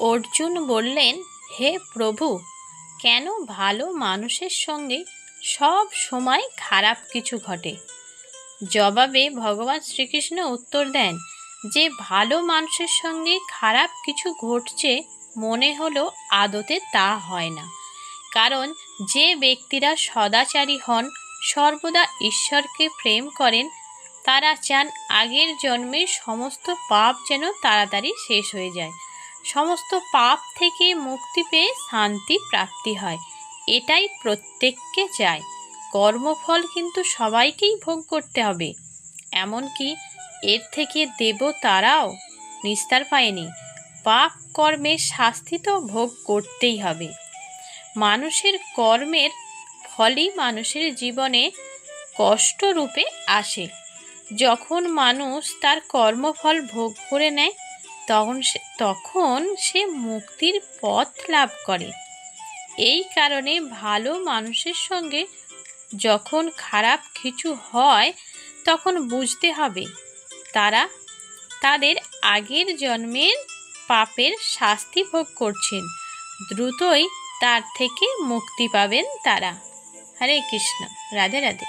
অর্জুন বললেন, হে প্রভু, কেন ভালো মানুষের সঙ্গে সব সময় খারাপ কিছু ঘটে? জবাবে ভগবান শ্রীকৃষ্ণ উত্তর দেন, যে ভালো মানুষের সঙ্গে খারাপ কিছু ঘটছে, মনে হলো আদতে তা হয় না। কারণ যে ব্যক্তিরা সদাচারী হন, সর্বদা ঈশ্বরকে প্রেম করেন, তারা চান আগের জন্মের সমস্ত পাপ যেন তাড়াতাড়ি শেষ হয়ে যায়। সমস্ত পাপ থেকে মুক্তি পেয়ে শান্তি প্রাপ্তি হয়। এটাই প্রত্যেককে চায়। কর্মফল কিন্তু সবাইকেই ভোগ করতে হবে। এমনকি এর থেকে দেব তারাও নিস্তার পায়নি। পাপ কর্মের শাস্তি তো ভোগ করতেই হবে। মানুষের কর্মের ফলই মানুষের জীবনে কষ্টরূপে আসে। যখন মানুষ তার কর্মফল ভোগ করে নেয় তখন সে তখন সে মুক্তির পথ লাভ করে। এই কারণে ভালো মানুষের সঙ্গে যখন খারাপ কিছু হয়, তখন বুঝতে হবে তারা তাদের আগের জন্মের পাপের শাস্তি ভোগ করছেন। দ্রুতই তার থেকে মুক্তি পাবেন তারা। হরে কৃষ্ণ, রাধে রাধে।